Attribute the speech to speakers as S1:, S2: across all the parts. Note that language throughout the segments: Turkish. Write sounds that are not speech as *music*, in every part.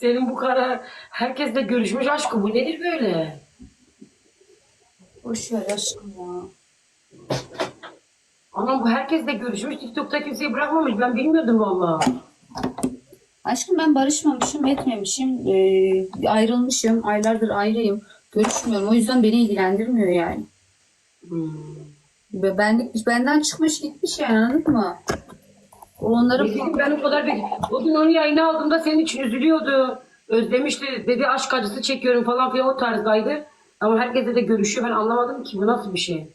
S1: Senin bu karar herkesle görüşmüş aşkım bu nedir böyle?
S2: Boş ver aşkım ya.
S1: Anam bu herkesle görüşmüş TikTok'ta kimseyi bırakmamış ben bilmiyordum valla.
S2: Aşkım ben barışmamışım, etmemişim, ee, ayrılmışım, aylardır ayrıyım, görüşmüyorum. O yüzden beni ilgilendirmiyor yani.
S1: Hmm.
S2: Benlik, benden çıkmış gitmiş yani anladın mı? O Onları
S1: Ne bileyim ben o kadar bir... O gün onu yayına aldığımda senin için üzülüyordu. Özlemişti. Dedi aşk acısı çekiyorum falan filan o tarzdaydı. Ama herkese de görüşüyor. Ben anlamadım ki bu nasıl bir şey.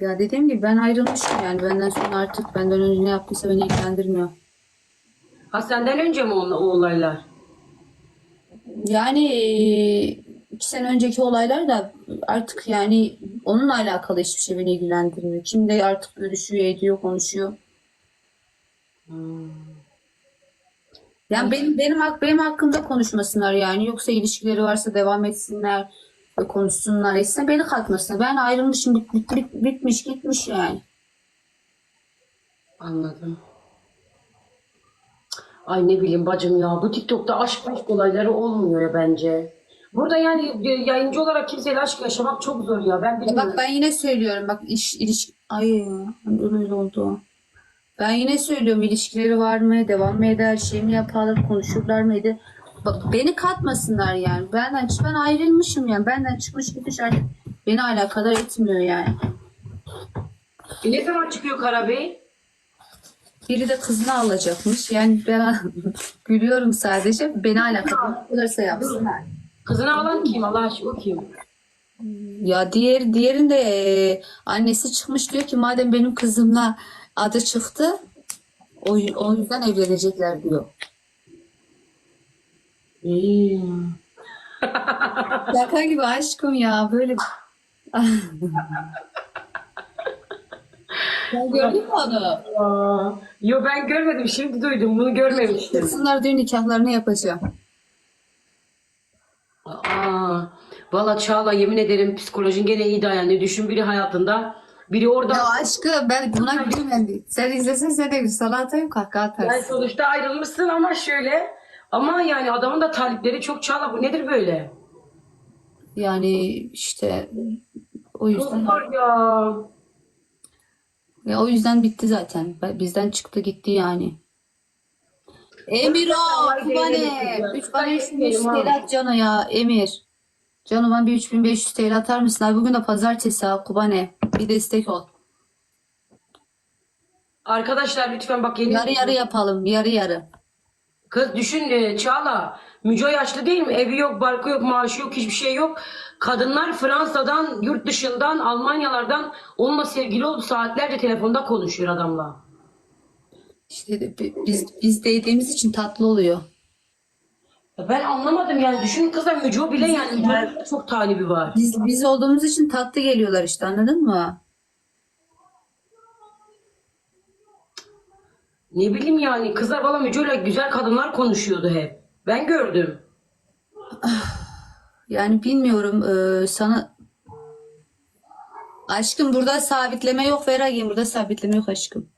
S2: ya dediğim gibi ben ayrılmışım yani benden sonra artık benden önce ne yaptıysa beni ilgilendirmiyor.
S1: Ha senden önce mi o, o olaylar?
S2: Yani iki sene önceki olaylar da artık yani onunla alakalı hiçbir şey beni ilgilendirmiyor. Şimdi artık görüşüyor, ediyor, konuşuyor.
S1: Hmm.
S2: Yani benim benim hak benim hakkımda konuşmasınlar yani yoksa ilişkileri varsa devam etsinler ve konuşsunlar etsin beni katmasınlar. Ben ayrılmışım bit, bit, bit- bitmiş gitmiş yani.
S1: Anladım. Ay ne bileyim bacım ya bu TikTok'ta aşk meşk olayları olmuyor ya bence. Burada yani yayıncı olarak kimseyle aşk yaşamak çok zor ya. Ben bilmiyorum.
S2: bak ben yine söylüyorum bak iş ilişki ay öyle oldu. Ben yine söylüyorum ilişkileri var mı devam mı eder şey mi yaparlar konuşurlar mıydı? Bak beni katmasınlar yani. Benden ben ayrılmışım yani. Benden çıkmış gitmiş artık beni alakadar etmiyor yani.
S1: E ne zaman çıkıyor Karabey?
S2: Biri de kızını alacakmış. Yani ben *laughs* gülüyorum sadece. Beni alakadar olursa yapsınlar.
S1: Kızını alan kim? Allah aşkına o kim?
S2: Ya diğer diğerinde e, annesi çıkmış diyor ki madem benim kızımla adı çıktı o, o yüzden evlenecekler diyor.
S1: İyi.
S2: Şaka gibi aşkım ya böyle. Sen gördün mü onu?
S1: Aa, yo ben görmedim. Şimdi duydum. Bunu görmemiştim.
S2: Kızlar düğün nikahlarını yapacağım.
S1: Aa, valla Çağla yemin ederim psikolojin gene iyi dayanıyor. Düşün biri hayatında. Biri orada.
S2: Ya aşkım ben buna gülmedim. Sen izlesen sen de gül. Sana atayım kahkaha
S1: Yani
S2: atarsın.
S1: sonuçta ayrılmışsın ama şöyle. Ama yani adamın da talipleri çok Çağla. Bu nedir böyle?
S2: Yani işte o
S1: Çok
S2: yüzden
S1: zor ya.
S2: ya o yüzden bitti zaten. Bizden çıktı gitti yani. Emir o Kubane.
S1: değerli.
S2: 3 bana 3500
S1: Değerli,
S2: TL at ya Emir. Cano bana bir 3500 TL atar mısın abi? Bugün de pazartesi ha Kubane. Bir destek ol.
S1: Arkadaşlar lütfen bak yeni
S2: Yarı yarı yapalım. Yarı yarı.
S1: Kız düşün e, Çağla. Müco yaşlı değil mi? Evi yok, barkı yok, maaşı yok, hiçbir şey yok. Kadınlar Fransa'dan, yurt dışından, Almanyalardan onunla sevgili oldu. Saatlerce telefonda konuşuyor adamla.
S2: İşte de biz biz değdiğimiz için tatlı oluyor.
S1: Ben anlamadım yani. Düşün kızlar Müco bile yani Müco'nun çok talibi var.
S2: Biz biz olduğumuz için tatlı geliyorlar işte anladın mı?
S1: Ne bileyim yani kızlar valla Müco'yla güzel kadınlar konuşuyordu hep. Ben gördüm. *sighs*
S2: Yani bilmiyorum eee, sana Aşkım burada sabitleme yok Veragin burada sabitleme yok aşkım.